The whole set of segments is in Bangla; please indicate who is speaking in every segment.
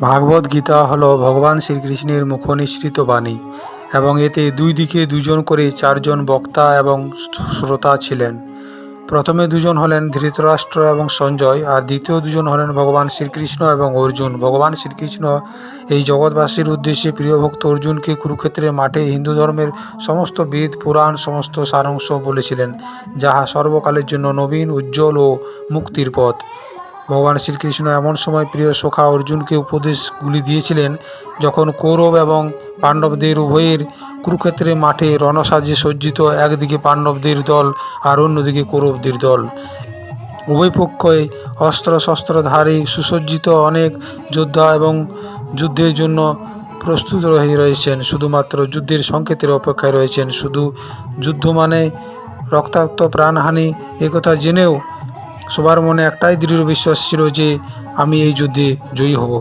Speaker 1: ভাগবত গীতা হল ভগবান শ্রীকৃষ্ণের মুখনিসৃত বাণী এবং এতে দুই দিকে দুজন করে চারজন বক্তা এবং শ্রোতা ছিলেন। প্রথমে দুজন হলেন ধৃতরাষ্ট্র এবং সঞ্জয় আর দ্বিতীয় দুজন হলেন ভগবান শ্রীকৃষ্ণ এবং অর্জুন। ভগবান শ্রীকৃষ্ণ এই জগৎবাসীর উদ্দেশ্যে প্রিয়ভক্ত অর্জুনকে কুরুক্ষেত্রের মাঠে হিন্দু ধর্মের সমস্ত বেদ, পুরাণ, সমস্ত সারাংশ বলেছিলেন, যাহা সর্বকালের জন্য নবীন, উজ্জ্বল ও মুক্তির পথ। ভগবান শ্রীকৃষ্ণ এমন সময় প্রিয় সখা অর্জুনকে উপদেশগুলি দিয়েছিলেন, যখন কৌরব এবং পাণ্ডবদের উভয়ের কুরুক্ষেত্রে মাঠে রণসাজে সজ্জিত একদিকে পাণ্ডবদের দল আর অন্যদিকে কৌরবদের দল। উভয় পক্ষই অস্ত্র শস্ত্রধারী সুসজ্জিত অনেক যোদ্ধা এবং যুদ্ধের জন্য প্রস্তুত হয়ে রয়েছেন, শুধুমাত্র যুদ্ধের সংকেতের অপেক্ষায় রয়েছেন। শুধু যুদ্ধ মানে রক্তাক্ত প্রাণহানি, একথা জেনেও সবার মনে একটাই দৃঢ় বিশ্বাস ছিল যে আমি এই যুদ্ধে জয়ী হব।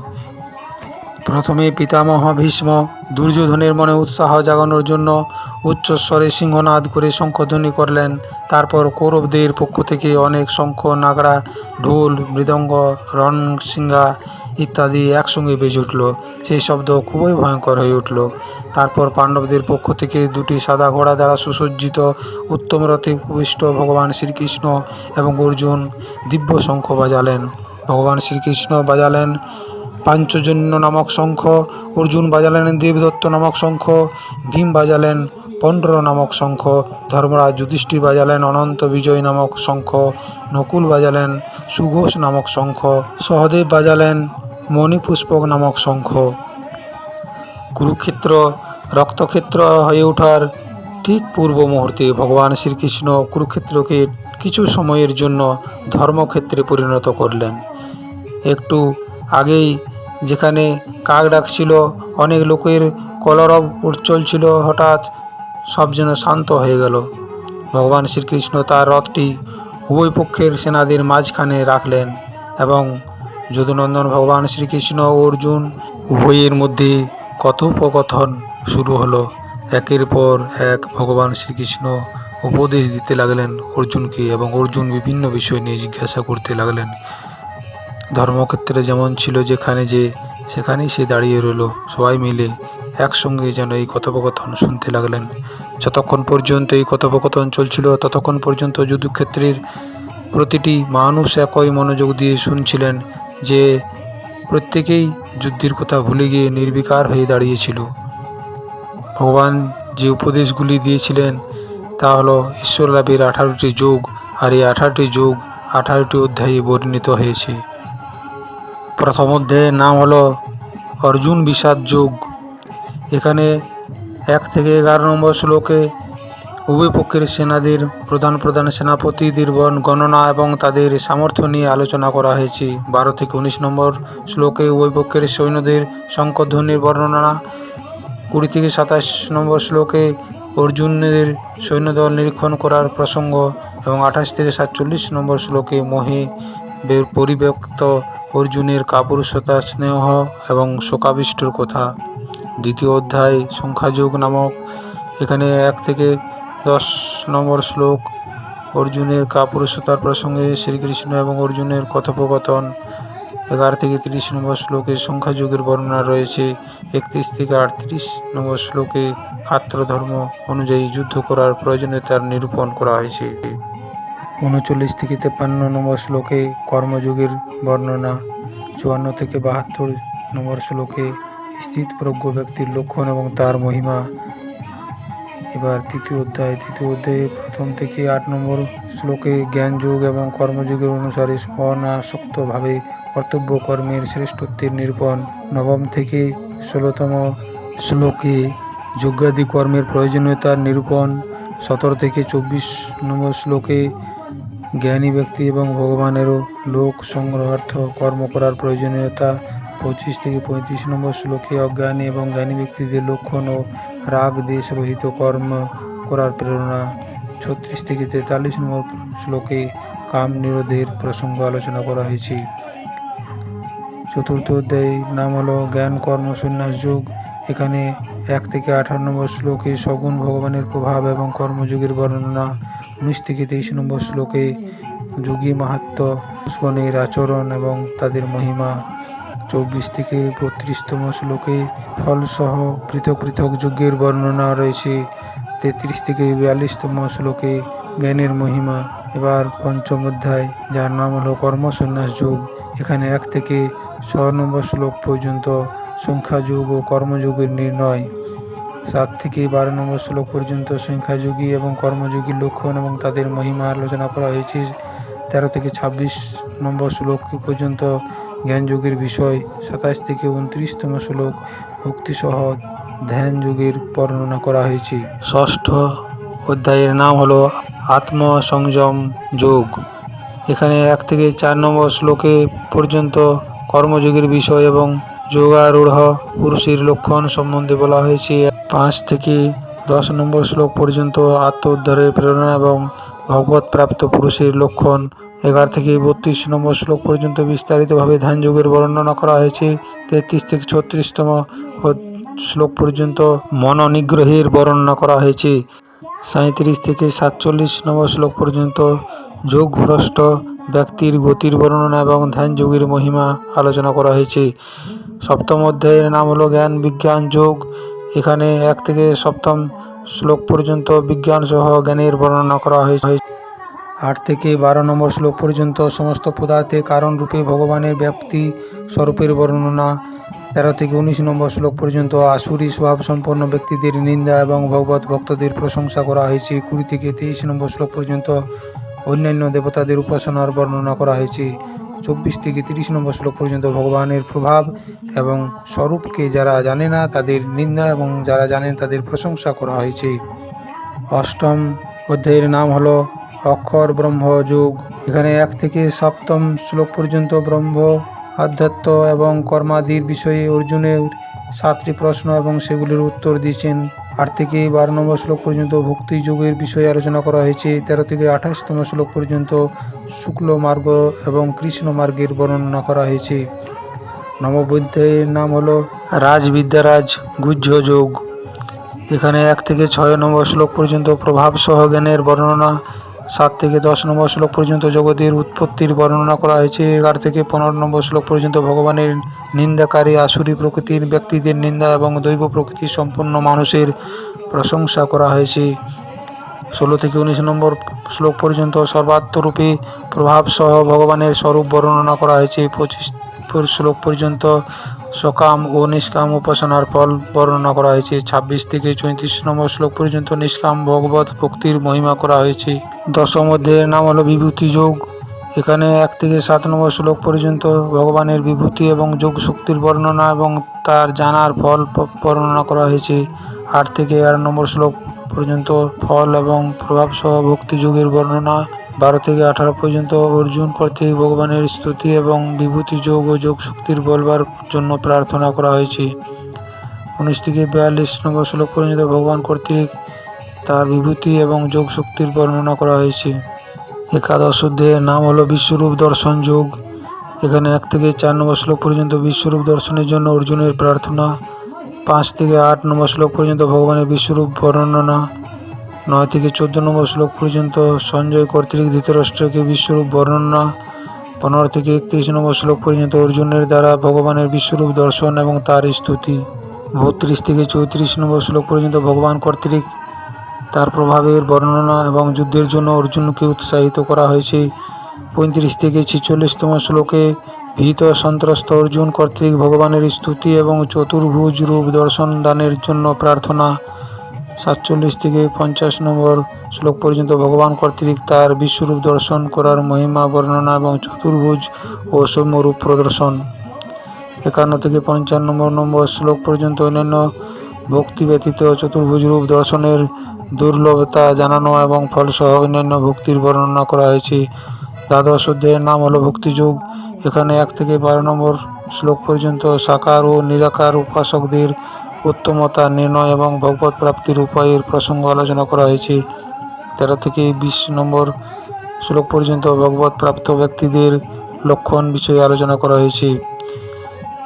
Speaker 1: প্রথমে পিতামহ ভীষ্ম দুর্যোধনের মনে উৎসাহ জাগানোর জন্য উচ্চস্বরে সিংহনাদ করে শঙ্খধ্বনি করলেন। তারপর কৌরবদের পক্ষ থেকে অনেক শঙ্খ, নাগড়া, ঢোল, মৃদঙ্গ রণসিংহা ইত্যাদি একসঙ্গে বেজে উঠল। সেই শব্দ খুবই ভয়ঙ্কর হয়ে উঠল। তারপর পাণ্ডবদের পক্ষ থেকে দুটি সাদা ঘোড়া দ্বারা সুসজ্জিত উত্তম রথে উপবিষ্ট ভগবান শ্রীকৃষ্ণ এবং অর্জুন দিব্য শঙ্খ বাজালেন। ভগবান শ্রীকৃষ্ণ বাজালেন পাঞ্চজন্য নামক শঙ্খ, অর্জুন বাজালেন দেবদত্ত নামক শঙ্খ, ভীম বাজালেন পণ্ডর নামক শঙ্খ, ধর্মরাজ যুধিষ্ঠির বাজালেন অনন্ত বিজয় নামক শঙ্খ, নকুল বাজালেন সুঘোষ নামক শঙ্খ, সহদেব বাজালেন মণিপুষ্পক নামক শঙ্খ। কুরুক্ষেত্র, রক্তক্ষেত্র হয়ে ওঠার ঠিক পূর্ব মুহূর্তে ভগবান শ্রীকৃষ্ণ কুরুক্ষেত্রকে কিছু সময়ের জন্য ধর্মক্ষেত্রে পরিণত করলেন। একটু আগেই যেখানে কাক ডাকছিল অনেক লোকের কলরব উজ্জ্বল ছিল, হঠাৎ সব যেন শান্ত হয়ে গেল। ভগবান শ্রীকৃষ্ণ তার রথটি উভয় পক্ষের সেনাদের মাঝখানে রাখলেন এবং যদুনন্দন ভগবান শ্রীকৃষ্ণ অর্জুন, উভয়ের মধ্যে কথোপকথন শুরু হলো। একের পর এক ভগবান শ্রীকৃষ্ণ উপদেশ দিতে লাগলেন অর্জুনকে এবং অর্জুন বিভিন্ন বিষয় নিয়ে জিজ্ঞাসা করতে লাগলেন। ধর্মক্ষেত্রে যেমন ছিল যেখানে যে, সেখানেই সে দাঁড়িয়ে রইল। সবাই মিলে একসঙ্গে যেন এই কথোপকথন শুনতে লাগলেন। যতক্ষণ পর্যন্ত এই কথোপকথন চলছিল, ততক্ষণ পর্যন্ত যুদ্ধক্ষেত্রের প্রতিটি মানুষ একই মনোযোগ দিয়ে শুনছিলেন। যে প্রত্যেকেই যুদ্ধের কথা ভুলে গিয়ে নির্বিকার হয়ে দাঁড়িয়েছিল। ভগবান যে উপদেশগুলি দিয়েছিলেন, তা হলো ঈশ্বর লাভের আঠারোটি যোগ আর এই আঠারোটি যোগ আঠারোটি অধ্যায়ে বর্ণিত হয়েছে। প্রথম অধ্যায়ের নাম হলো অর্জুন বিষাদ যোগ। এখানে এক থেকে এগারো নম্বর শ্লোকে উভয় পক্ষের সেনাদের প্রধান প্রধান সেনাপতিদের গণনা এবং তাদের সামর্থ্য নিয়ে আলোচনা করা হয়েছে। বারো থেকে উনিশ নম্বর শ্লোকে উভয় পক্ষের সৈন্যদের শঙ্করধ্বনির বর্ণনা। কুড়ি থেকে সাতাশ নম্বর শ্লোকে অর্জুনের সৈন্যদল নিরীক্ষণ করার প্রসঙ্গ এবং আঠাশ থেকে সাতচল্লিশ নম্বর শ্লোকে মোহে পরিব্যক্ত অর্জুনের কাপুরুষতা, স্নেহ এবং শোকাবিষ্টর কথা। দ্বিতীয় অধ্যায়, সংখ্যাযোগ নামক। এখানে এক থেকে দশ নম্বর শ্লোক, অর্জুনের কাপুরুষতার প্রসঙ্গে শ্রীকৃষ্ণ এবং অর্জুনের কথোপকথন। এগারো থেকে তিরিশ নম্বর শ্লোকে সংখ্যাযোগের বর্ণনা রয়েছে। একত্রিশ থেকে আটত্রিশ নম্বর শ্লোকে ধর্ম অনুযায়ী যুদ্ধ করার প্রয়োজনীয়তার নিরূপণ করা হয়েছে। উনচল্লিশ থেকে তেপান্ন নম্বর শ্লোকে কর্মযোগের বর্ণনা। চুয়ান্ন থেকে বাহাত্তর নম্বর শ্লোকে স্থিতপ্রজ্ঞ ব্যক্তির লক্ষণ এবং তার মহিমা। এবার তৃতীয় অধ্যায়, তৃতীয় অধ্যায়ে প্রথম থেকে আট নম্বর শ্লোকে জ্ঞানযোগ এবং কর্মযোগের অনুসারে অনাসক্তভাবে কর্তব্য কর্মের শ্রেষ্ঠত্বের নিরূপণ। নবম থেকে ষোলোতম শ্লোকে যজ্ঞাদি কর্মের প্রয়োজনীয়তার নিরূপণ। সতেরো থেকে চব্বিশ নম্বর শ্লোকে জ্ঞানী ব্যক্তি এবং ভগবানেরও লোক সংগ্রহার্থ কর্ম করার প্রয়োজনীয়তা পঁচিশ থেকে পঁয়ত্রিশ নম্বর শ্লোকে অজ্ঞানী এবং জ্ঞানী ব্যক্তিদের লক্ষণ ও রাগ, দেশ রহিত কর্ম করার প্রেরণা। ছত্রিশ থেকে তেতাল্লিশ নম্বর শ্লোকে কাম নিরোধের প্রসঙ্গ আলোচনা করা হয়েছে। চতুর্থ অধ্যায় নাম হলো জ্ঞান, কর্ম, সন্ন্যাস, যোগ। এখানে এক থেকে আঠারো নম্বর শ্লোকে সগুণ ভগবানের প্রভাব এবং কর্মযোগের বর্ণনা। উনিশ থেকে তেইশ নম্বর শ্লোকে যোগী মাহাত্ম আচরণ এবং তাদের মহিমা। চব্বিশ থেকে বত্রিশতম শ্লোকে ফলসহ পৃথক পৃথক যজ্ঞের বর্ণনা রয়েছে। তেত্রিশ থেকে বিয়াল্লিশতম শ্লোকে জ্ঞানের মহিমা। এবার পঞ্চম অধ্যায়, যার নাম হলো কর্মসন্ন্যাস যুগ। এখানে এক থেকে ছ নম্বর শ্লোক পর্যন্ত সংখ্যাযোগ ও কর্মযুগের নির্ণয়। সাত থেকে বারো নম্বর শ্লোক পর্যন্ত সংখ্যাযোগী এবং কর্মযোগীর লক্ষণ এবং তাদের মহিমা আলোচনা করা হয়েছে। তেরো থেকে ছাব্বিশ নম্বর শ্লোক পর্যন্ত জ্ঞানযোগের বিষয়, সাতাশ থেকে উনত্রিশতম শ্লোক ভক্তিসহ ধ্যান যোগের বর্ণনা করা হয়েছে। ষষ্ঠ অধ্যায়ের নাম হলো আত্মসংযম যোগ। এখানে এক থেকে চার নম্বর শ্লোকে পর্যন্ত কর্মযোগের বিষয় এবং যোগারূঢ় পুরুষের লক্ষণ সম্বন্ধে বলা হয়েছে। পাঁচ থেকে দশ নম্বর শ্লোক পর্যন্ত আত্ম উদ্ধারের প্রেরণা এবং ভগবত প্রাপ্ত পুরুষের লক্ষণ এগারো থেকে বত্রিশ নম্বর শ্লোক পর্যন্ত বিস্তারিতভাবে ধ্যান যোগের বর্ণনা করা হয়েছে। তেত্রিশ থেকে ছত্রিশতম শ্লোক পর্যন্ত মনোনিগ্রহের বর্ণনা করা হয়েছে। সাঁত্রিশ থেকে সাতচল্লিশ নম্বর শ্লোক পর্যন্ত যোগভ্রষ্ট ব্যক্তির গতির বর্ণনা এবং ধ্যান যোগের মহিমা আলোচনা করা হয়েছে। সপ্তম অধ্যায়ের নাম হলো জ্ঞান বিজ্ঞান যোগ। এখানে এক থেকে সপ্তম শ্লোক পর্যন্ত বিজ্ঞান সহ জ্ঞানের বর্ণনা করা হয়েছে। আট থেকে বারো নম্বর শ্লোক পর্যন্ত সমস্ত পদার্থে কারণ রূপে ভগবানের ব্যাপ্তি স্বরূপের বর্ণনা। তেরো থেকে উনিশ নম্বর শ্লোক পর্যন্ত আসুরি স্বভাব সম্পন্ন ব্যক্তিদের নিন্দা এবং ভগবত ভক্তদের প্রশংসা করা হয়েছে। কুড়ি থেকে তেইশ নম্বর শ্লোক পর্যন্ত অন্যান্য দেবতাদের উপাসনার বর্ণনা করা হয়েছে। চব্বিশ থেকে তিরিশ নম্বর শ্লোক পর্যন্ত ভগবানের প্রভাব এবং স্বরূপকে যারা জানে না তাদের নিন্দা এবং যারা জানেন তাদের প্রশংসা করা হয়েছে। অষ্টম অধ্যায়ের নাম হলো অক্ষর ব্রহ্ম যোগ। এখানে এক থেকে সপ্তম শ্লোক পর্যন্ত ব্রহ্ম, আধ্যাত্ম এবং কর্মাদির বিষয়ে অর্জুনের সাতটি প্রশ্ন এবং সেগুলির উত্তর দিয়েছেন। আট থেকে বারো নম্বর শ্লোক পর্যন্ত ভক্তি যোগের বিষয়ে আলোচনা করা হয়েছে। তেরো থেকে আঠাশতম শ্লোক পর্যন্ত শুক্ল মার্গ এবং কৃষ্ণ মার্গের বর্ণনা করা হয়েছে। নববৈদ্যের নাম হলো রাজবিদ্যারাজ গুহ্য যোগ। এখানে এক থেকে ছয় নম্বর শ্লোক পর্যন্ত প্রভাব সহ জ্ঞানের বর্ণনা, সাত থেকে দশ নম্বর শ্লোক পর্যন্ত জগতের উৎপত্তির বর্ণনা করা হয়েছে, এগারো থেকে পনেরো নম্বর শ্লোক পর্যন্ত ভগবানের নিন্দাকারী, আসুরি প্রকৃতির ব্যক্তিদের নিন্দা এবং দৈব প্রকৃতি সম্পন্ন মানুষের প্রশংসা করা হয়েছে। ষোলো থেকে উনিশ নম্বর শ্লোক পর্যন্ত সর্বাত্মরূপে প্রভাব সহ ভগবানের স্বরূপ বর্ণনা করা হয়েছে। পঁচিশ শ্লোক পর্যন্ত সকাম ও নিষ্কাম উপাসনার ফল বর্ণনা করা হয়েছে। ছাব্বিশ থেকে চৌত্রিশ নম্বর শ্লোক পর্যন্ত নিষ্কাম ভগবত ভক্তির মহিমা করা হয়েছে। দশম অধ্যায়ের নাম হলো বিভূতি যোগ। এখানে এক থেকে সাত নম্বর শ্লোক পর্যন্ত ভগবানের বিভূতি এবং যোগ শক্তির বর্ণনা এবং তার জানার ফল বর্ণনা করা হয়েছে। আট থেকে এগারো নম্বর শ্লোক পর্যন্ত ফল এবং প্রভাব সহ ভক্তি যোগের বর্ণনা। বারো থেকে আঠারো পর্যন্ত অর্জুন কর্তৃক ভগবানের স্তুতি এবং বিভূতি, যোগ ও যোগ শক্তির বলবার জন্য প্রার্থনা করা হয়েছে। উনিশ থেকে বিয়াল্লিশ নম্বর শ্লোক পর্যন্ত ভগবান কর্তৃক তার বিভূতি এবং যোগ শক্তির বর্ণনা করা হয়েছে। একাদশ অধ্যায়ের নাম হলো বিশ্বরূপ দর্শন যোগ। এখানে এক থেকে চার নম্বর শ্লোক পর্যন্ত বিশ্বরূপ দর্শনের জন্য অর্জুনের প্রার্থনা। পাঁচ থেকে আট নম্বর শ্লোক পর্যন্ত ভগবানের বিশ্বরূপ বর্ণনা। নয় থেকে চোদ্দ নম্বর শ্লোক পর্যন্ত সঞ্জয় কর্তৃক ধৃতরাষ্ট্রকে বিশ্বরূপ বর্ণনা। পনেরো থেকে একত্রিশ নম্বর শ্লোক পর্যন্ত অর্জুনের দ্বারা ভগবানের বিশ্বরূপ দর্শন এবং তার স্তুতি। বত্রিশ থেকে চৌত্রিশ নম্বর শ্লোক পর্যন্ত ভগবান কর্তৃক তার প্রভাবের বর্ণনা এবং যুদ্ধের জন্য অর্জুনকে উৎসাহিত করা হয়েছে। পঁয়ত্রিশ থেকে ছেচল্লিশতম শ্লোকে ভীত সন্ত্রস্ত অর্জুন কর্তৃক ভগবানের স্তুতি এবং চতুর্ভুজ রূপ দর্শন দানের জন্য প্রার্থনা। সাতচল্লিশ থেকে পঞ্চাশ নম্বর শ্লোক পর্যন্ত ভগবান কর্তৃক তার বিশ্বরূপ দর্শন করার মহিমা, বর্ণনা এবং চতুর্ভুজ ও সৌম্যরূপ প্রদর্শন। একান্ন থেকে পঞ্চান্ন নম্বর শ্লোক পর্যন্ত অন্যান্য ভক্তি ব্যতীত চতুর্ভুজ রূপ দর্শনের দুর্লভতা জানানো এবং ফলসহ অন্যান্য ভক্তির বর্ণনা করা হয়েছে। দ্বাদশ অধ্যায়ের নাম হলো ভক্তিযোগ। এখানে এক থেকে বারো নম্বর শ্লোক পর্যন্ত সাকার ও নিরাকার উপাসকদের উত্তমতা, নির্ণয় এবং ভগবত প্রাপ্তির উপায়ের প্রসঙ্গ আলোচনা করা হয়েছে। তেরো থেকে বিশ নম্বর শ্লোক পর্যন্ত ভগবত প্রাপ্ত ব্যক্তিদের লক্ষণ বিষয়ে আলোচনা করা হয়েছে।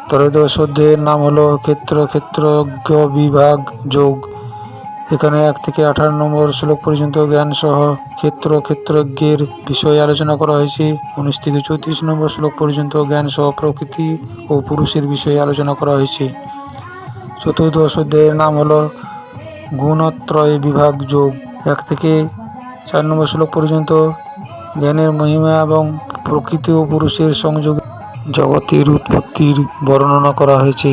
Speaker 1: ত্রয়োদশ অধ্যায়ের নাম হলো ক্ষেত্র ক্ষেত্রজ্ঞ বিভাগ, যোগ। এখানে এক থেকে আঠারো নম্বর শ্লোক পর্যন্ত জ্ঞান সহ ক্ষেত্র ক্ষেত্রজ্ঞের বিষয়ে আলোচনা করা হয়েছে। উনিশ থেকে চৌত্রিশ নম্বর শ্লোক পর্যন্ত জ্ঞান সহ প্রকৃতি ও পুরুষের বিষয়ে আলোচনা করা হয়েছে। চতুর্দশ অধ্যায়ের নাম হলো গুণত্রয় বিভাগ যোগ। এক থেকে চার নম্বর শ্লোক পর্যন্ত জ্ঞানের মহিমা এবং প্রকৃতি ও পুরুষের সংযোগ জগতের উৎপত্তির বর্ণনা করা হয়েছে।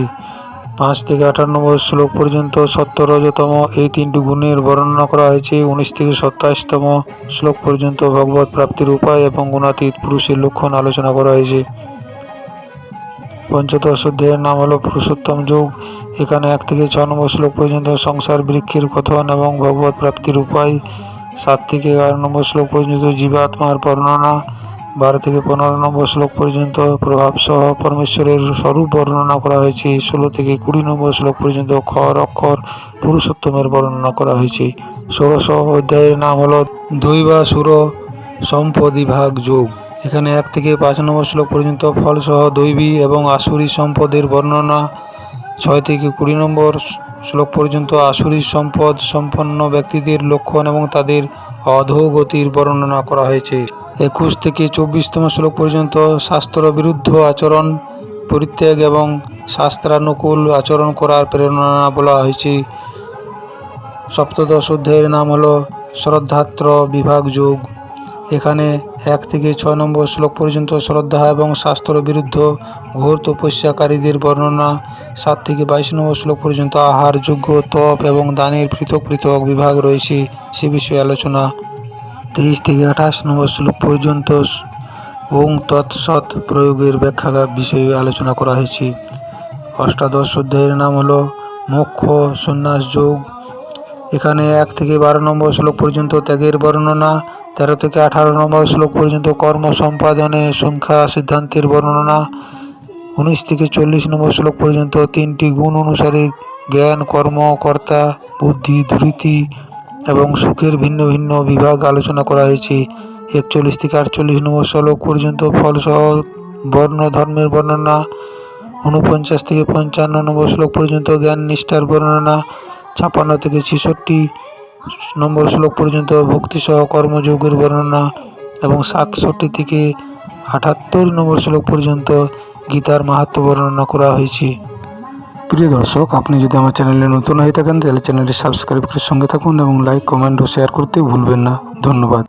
Speaker 1: পাঁচ থেকে নম্বর শ্লোক পর্যন্ত সত্য রজতম এই তিনটি গুণের বর্ণনা করা হয়েছে। উনিশ থেকে সত্তাশতম শ্লোক পর্যন্ত ভগবত প্রাপ্তির উপায় এবং গুণাতীত পুরুষের লক্ষণ আলোচনা করা হয়েছে। পঞ্চদশ অধ্যায়ের নাম হলো পুরুষোত্তম যোগ। এখানে এক থেকে ছ নম্বর শ্লোক পর্যন্ত সংসার, বৃক্ষের কথন এবং ভগবত প্রাপ্তির উপায়। সাত থেকে এগারো নম্বর শ্লোক পর্যন্ত জীবাত্মার বর্ণনা। বারো থেকে পনেরো নম্বর শ্লোক পর্যন্ত প্রভাব সহ পরমেশ্বরের স্বরূপ বর্ণনা করা হয়েছে। ষোলো থেকে কুড়ি নম্বর শ্লোক পর্যন্ত খর অক্ষর পুরুষোত্তমের বর্ণনা করা হয়েছে। ষোড়শ অধ্যায়ের নাম হলো দৈবাসুর সম্পদি ভাগ যোগ। এখানে এক থেকে পাঁচ নম্বর শ্লোক পর্যন্ত ফলসহ দৈবী এবং আসুরি সম্পদের বর্ণনা। ছয় থেকে কুড়ি নম্বর শ্লোক পর্যন্ত আসুরি সম্পদ, সম্পন্ন ব্যক্তিদের লক্ষণ এবং তাদের অধোগতির বর্ণনা করা হয়েছে। একুশ থেকে চব্বিশতম শ্লোক পর্যন্ত শাস্ত্র বিরুদ্ধ আচরণ, পরিত্যাগ এবং শাস্ত্রানুকূল আচরণ করার প্রেরণা বলা হয়েছে। সপ্তদশ অধ্যায়ের নাম হল শ্রদ্ধাত্র বিভাগ যোগ। এখানে এক থেকে ছয় নম্বর শ্লোক পর্যন্ত শ্রদ্ধা এবং শাস্ত্র বিরুদ্ধ ঘোর তপস্যাকারীদের বর্ণনা, সাত থেকে বাইশ নম্বর শ্লোক পর্যন্ত আহার যোগ্য, তপ এবং দানের পৃথক পৃথক বিভাগ রয়েছে সে বিষয়ে আলোচনা। তেইশ থেকে আঠাশ নম্বর শ্লোক পর্যন্ত ওং তৎসৎ প্রয়োগের ব্যাখ্যা বিষয়ে আলোচনা করা হয়েছে। অষ্টাদশ অধ্যায়ের নাম হলো মোক্ষ সন্ন্যাস যোগ। এখানে এক থেকে বারো নম্বর শ্লোক পর্যন্ত ত্যাগের বর্ণনা, তেরো থেকে আঠারো নম্বর শ্লোক পর্যন্ত কর্ম সম্পাদনে সংখ্যা সিদ্ধান্তের বর্ণনা, উনিশ থেকে চল্লিশ নম্বর শ্লোক পর্যন্ত তিনটি গুণ অনুসারে জ্ঞান, কর্ম, কর্তা, বুদ্ধি ধৃতি এবং সুখের ভিন্ন ভিন্ন বিভাগ আলোচনা করা হয়েছে। একচল্লিশ থেকে আটচল্লিশ নম্বর শ্লোক পর্যন্ত ফলসহ বর্ণ ধর্মের বর্ণনা উনপঞ্চাশ থেকে পঞ্চান্ন নম্বর শ্লোক পর্যন্ত জ্ঞান নিষ্ঠার বর্ণনা ছাপান্ন থেকে ছেষট্টি নম্বর শ্লোক পর্যন্ত ভক্তিসহ কর্মযোগের বর্ণনা এবং সাতষট্টি থেকে আটাত্তর নম্বর শ্লোক পর্যন্ত গীতার মাহাত্ম বর্ণনা করা হয়েছে। প্রিয় দর্শক, আপনি যদি আমার চ্যানেলে নতুন হয়ে থাকেন, তাহলে চ্যানেলটি সাবস্ক্রাইব করে সঙ্গে থাকুন এবং লাইক, কমেন্ট ও শেয়ার করতে ভুলবেন না। ধন্যবাদ।